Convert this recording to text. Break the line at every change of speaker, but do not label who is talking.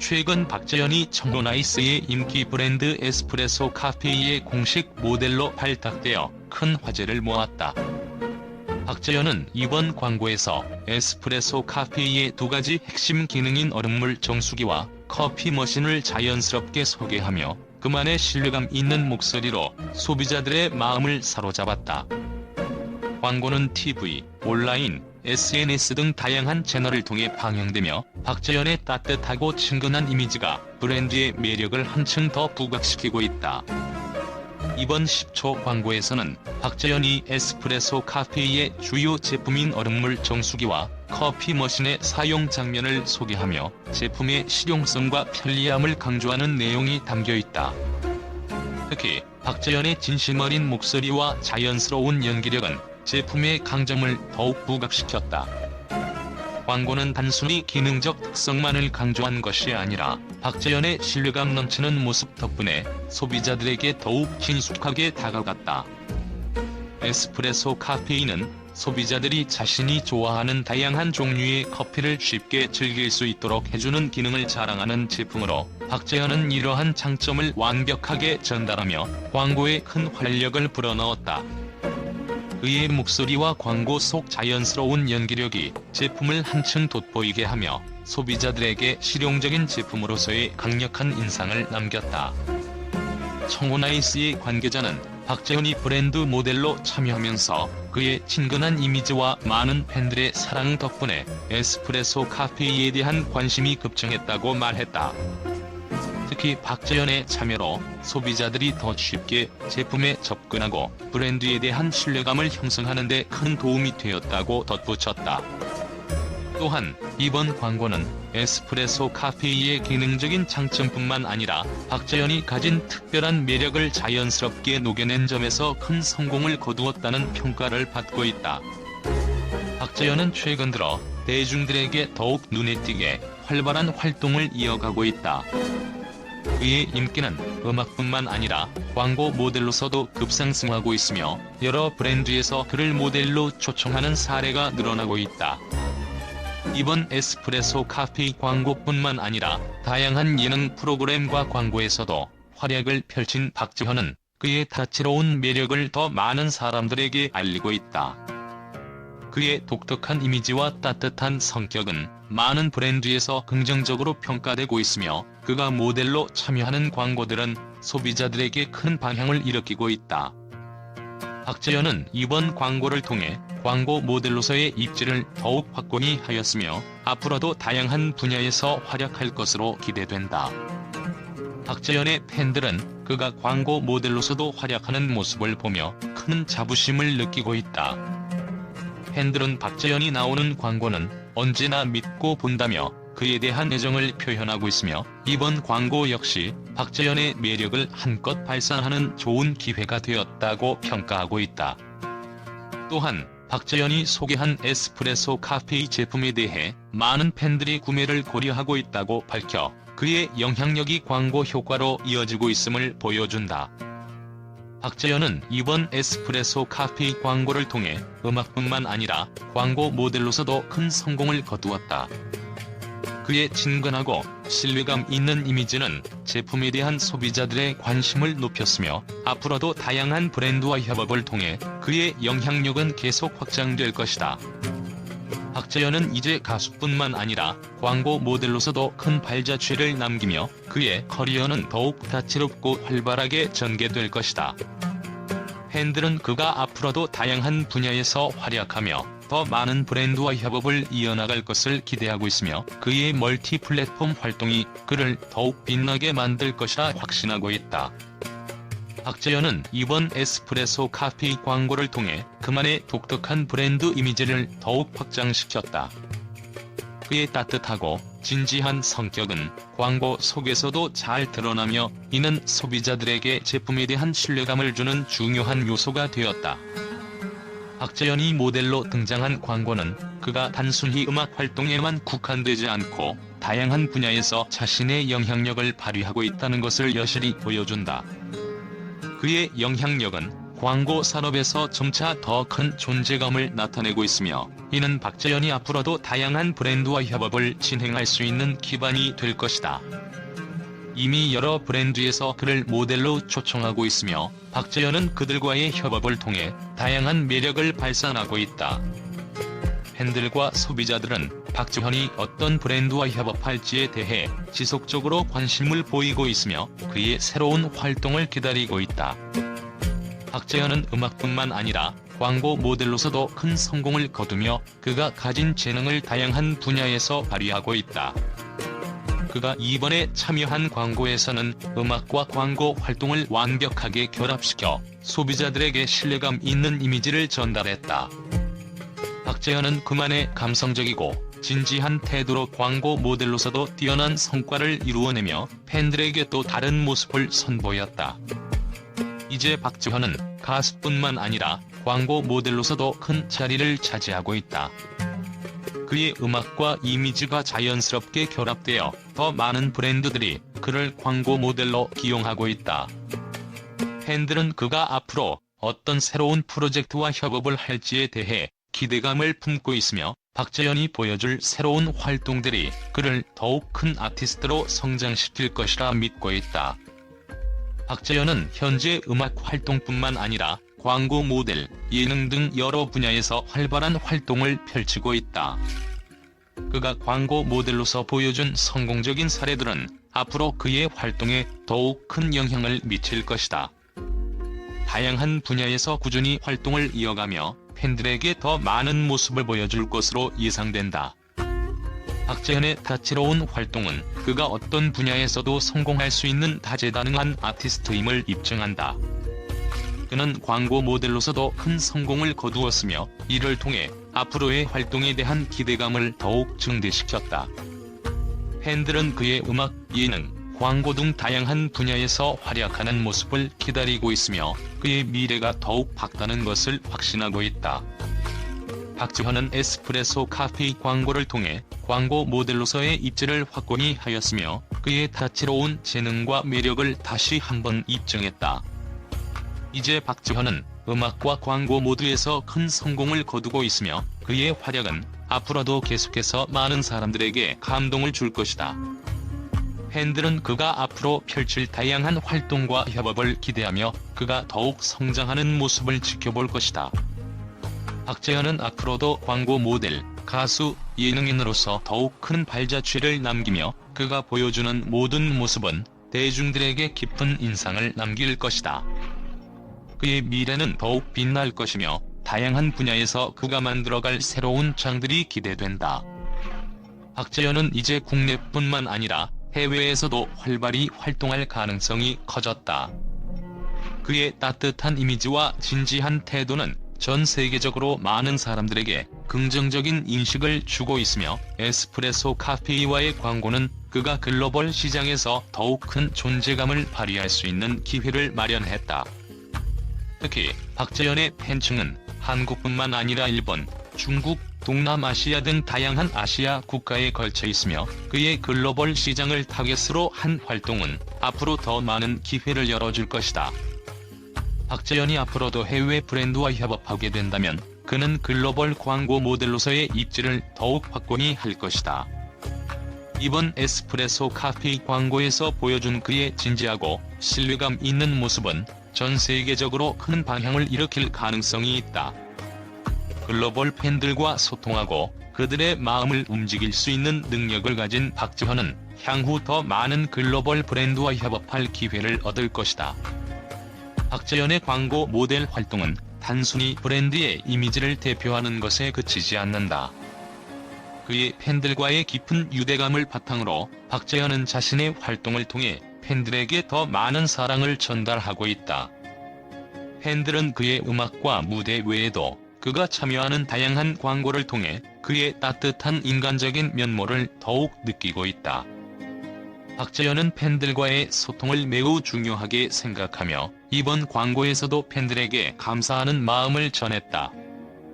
최근 박재현이 청로나이스의 인기 브랜드 에스프레소 카페의 공식 모델로 발탁되어 큰 화제를 모았다. 박재현은 이번 광고에서 에스프레소 카페의 두 가지 핵심 기능인 얼음물 정수기와 커피 머신을 자연스럽게 소개하며 그만의 신뢰감 있는 목소리로 소비자들의 마음을 사로잡았다. 광고는 TV, 온라인, SNS 등 다양한 채널을 통해 방영되며 박재현의 따뜻하고 친근한 이미지가 브랜드의 매력을 한층 더 부각시키고 있다. 이번 10초 광고에서는 박재현이 에스프레소 카페의 주요 제품인 얼음물 정수기와 커피 머신의 사용 장면을 소개하며 제품의 실용성과 편리함을 강조하는 내용이 담겨 있다. 특히 박재현의 진심 어린 목소리와 자연스러운 연기력은 제품의 강점을 더욱 부각시켰다. 광고는 단순히 기능적 특성만을 강조한 것이 아니라 박재현의 신뢰감 넘치는 모습 덕분에 소비자들에게 더욱 친숙하게 다가갔다. 에스프레소 카페인은 소비자들이 자신이 좋아하는 다양한 종류의 커피를 쉽게 즐길 수 있도록 해주는 기능을 자랑하는 제품으로 박재현은 이러한 장점을 완벽하게 전달하며 광고에 큰 활력을 불어넣었다. 그의 목소리와 광고 속 자연스러운 연기력이 제품을 한층 돋보이게 하며 소비자들에게 실용적인 제품으로서의 강력한 인상을 남겼다. 청호나이스의 관계자는 박재현이 브랜드 모델로 참여하면서 그의 친근한 이미지와 많은 팬들의 사랑 덕분에 에스프레소 카페에 대한 관심이 급증했다고 말했다. 특히 박재현의 참여로 소비자들이 더 쉽게 제품에 접근하고 브랜드에 대한 신뢰감을 형성하는 데 큰 도움이 되었다고 덧붙였다. 또한 이번 광고는 에스프레소 카페의 기능적인 장점뿐만 아니라 박재현이 가진 특별한 매력을 자연스럽게 녹여낸 점에서 큰 성공을 거두었다는 평가를 받고 있다. 박재현은 최근 들어 대중들에게 더욱 눈에 띄게 활발한 활동을 이어가고 있다. 그의 인기는 음악뿐만 아니라 광고 모델로서도 급상승하고 있으며 여러 브랜드에서 그를 모델로 초청하는 사례가 늘어나고 있다. 이번 에스프레소 카페 광고뿐만 아니라 다양한 예능 프로그램과 광고에서도 활약을 펼친 박지현은 그의 다채로운 매력을 더 많은 사람들에게 알리고 있다. 그의 독특한 이미지와 따뜻한 성격은 많은 브랜드에서 긍정적으로 평가되고 있으며 그가 모델로 참여하는 광고들은 소비자들에게 큰 방향을 일으키고 있다. 박재현은 이번 광고를 통해 광고 모델로서의 입지를 더욱 확고히 하였으며 앞으로도 다양한 분야에서 활약할 것으로 기대된다. 박재현의 팬들은 그가 광고 모델로서도 활약하는 모습을 보며 큰 자부심을 느끼고 있다. 팬들은 박재현이 나오는 광고는 언제나 믿고 본다며 그에 대한 애정을 표현하고 있으며 이번 광고 역시 박재현의 매력을 한껏 발산하는 좋은 기회가 되었다고 평가하고 있다. 또한 박재현이 소개한 에스프레소 카페 제품에 대해 많은 팬들이 구매를 고려하고 있다고 밝혀 그의 영향력이 광고 효과로 이어지고 있음을 보여준다. 박재현은 이번 에스프레소 카페 광고를 통해 음악뿐만 아니라 광고 모델로서도 큰 성공을 거두었다. 그의 친근하고 신뢰감 있는 이미지는 제품에 대한 소비자들의 관심을 높였으며 앞으로도 다양한 브랜드와 협업을 통해 그의 영향력은 계속 확장될 것이다. 박재현은 이제 가수뿐만 아니라 광고 모델로서도 큰 발자취를 남기며 그의 커리어는 더욱 다채롭고 활발하게 전개될 것이다. 팬들은 그가 앞으로도 다양한 분야에서 활약하며 더 많은 브랜드와 협업을 이어나갈 것을 기대하고 있으며 그의 멀티 플랫폼 활동이 그를 더욱 빛나게 만들 것이라 확신하고 있다. 박재현은 이번 에스프레소 카페 광고를 통해 그만의 독특한 브랜드 이미지를 더욱 확장시켰다. 그의 따뜻하고 진지한 성격은 광고 속에서도 잘 드러나며 이는 소비자들에게 제품에 대한 신뢰감을 주는 중요한 요소가 되었다. 박재현이 모델로 등장한 광고는 그가 단순히 음악 활동에만 국한되지 않고 다양한 분야에서 자신의 영향력을 발휘하고 있다는 것을 여실히 보여준다. 그의 영향력은 광고 산업에서 점차 더 큰 존재감을 나타내고 있으며 이는 박재현이 앞으로도 다양한 브랜드와 협업을 진행할 수 있는 기반이 될 것이다. 이미 여러 브랜드에서 그를 모델로 초청하고 있으며 박재현은 그들과의 협업을 통해 다양한 매력을 발산하고 있다. 팬들과 소비자들은 박지현이 어떤 브랜드와 협업할지에 대해 지속적으로 관심을 보이고 있으며 그의 새로운 활동을 기다리고 있다. 박재현은 음악뿐만 아니라 광고 모델로서도 큰 성공을 거두며 그가 가진 재능을 다양한 분야에서 발휘하고 있다. 그가 이번에 참여한 광고에서는 음악과 광고 활동을 완벽하게 결합시켜 소비자들에게 신뢰감 있는 이미지를 전달했다. 박재현은 그만의 감성적이고 진지한 태도로 광고 모델로서도 뛰어난 성과를 이루어내며 팬들에게 또 다른 모습을 선보였다. 이제 박지현은 가수뿐만 아니라 광고 모델로서도 큰 자리를 차지하고 있다. 그의 음악과 이미지가 자연스럽게 결합되어 더 많은 브랜드들이 그를 광고 모델로 기용하고 있다. 팬들은 그가 앞으로 어떤 새로운 프로젝트와 협업을 할지에 대해 기대감을 품고 있으며 박재현이 보여줄 새로운 활동들이 그를 더욱 큰 아티스트로 성장시킬 것이라 믿고 있다. 박재현은 현재 음악 활동뿐만 아니라 광고 모델, 예능 등 여러 분야에서 활발한 활동을 펼치고 있다. 그가 광고 모델로서 보여준 성공적인 사례들은 앞으로 그의 활동에 더욱 큰 영향을 미칠 것이다. 다양한 분야에서 꾸준히 활동을 이어가며 팬들에게 더 많은 모습을 보여줄 것으로 예상된다. 박재현의 다채로운 활동은 그가 어떤 분야에서도 성공할 수 있는 다재다능한 아티스트임을 입증한다. 그는 광고 모델로서도 큰 성공을 거두었으며 이를 통해 앞으로의 활동에 대한 기대감을 더욱 증대시켰다. 팬들은 그의 음악, 예능, 광고 등 다양한 분야에서 활약하는 모습을 기다리고 있으며 그의 미래가 더욱 밝다는 것을 확신하고 있다. 박지현은 에스프레소 카페 광고를 통해 광고 모델로서의 입지를 확고히 하였으며 그의 다채로운 재능과 매력을 다시 한번 입증했다. 이제 박지현은 음악과 광고 모두에서 큰 성공을 거두고 있으며 그의 활약은 앞으로도 계속해서 많은 사람들에게 감동을 줄 것이다. 팬들은 그가 앞으로 펼칠 다양한 활동과 협업을 기대하며 그가 더욱 성장하는 모습을 지켜볼 것이다. 박재현은 앞으로도 광고 모델, 가수, 예능인으로서 더욱 큰 발자취를 남기며 그가 보여주는 모든 모습은 대중들에게 깊은 인상을 남길 것이다. 그의 미래는 더욱 빛날 것이며 다양한 분야에서 그가 만들어갈 새로운 장들이 기대된다. 박재현은 이제 국내뿐만 아니라 해외에서도 활발히 활동할 가능성이 커졌다. 그의 따뜻한 이미지와 진지한 태도는 전 세계적으로 많은 사람들에게 긍정적인 인식을 주고 있으며 에스프레소 카페이와의 광고는 그가 글로벌 시장에서 더욱 큰 존재감을 발휘할 수 있는 기회를 마련했다. 특히 박재현의 팬층은 한국뿐만 아니라 일본, 중국, 동남아시아 등 다양한 아시아 국가에 걸쳐 있으며 그의 글로벌 시장을 타겟으로 한 활동은 앞으로 더 많은 기회를 열어줄 것이다. 박재현이 앞으로도 해외 브랜드와 협업하게 된다면 그는 글로벌 광고 모델로서의 입지를 더욱 확고히 할 것이다. 이번 에스프레소 카페 광고에서 보여준 그의 진지하고 신뢰감 있는 모습은 전 세계적으로 큰 방향을 일으킬 가능성이 있다. 글로벌 팬들과 소통하고 그들의 마음을 움직일 수 있는 능력을 가진 박지현은 향후 더 많은 글로벌 브랜드와 협업할 기회를 얻을 것이다. 박재현의 광고 모델 활동은 단순히 브랜드의 이미지를 대표하는 것에 그치지 않는다. 그의 팬들과의 깊은 유대감을 바탕으로 박재현은 자신의 활동을 통해 팬들에게 더 많은 사랑을 전달하고 있다. 팬들은 그의 음악과 무대 외에도 그가 참여하는 다양한 광고를 통해 그의 따뜻한 인간적인 면모를 더욱 느끼고 있다. 박재현은 팬들과의 소통을 매우 중요하게 생각하며 이번 광고에서도 팬들에게 감사하는 마음을 전했다.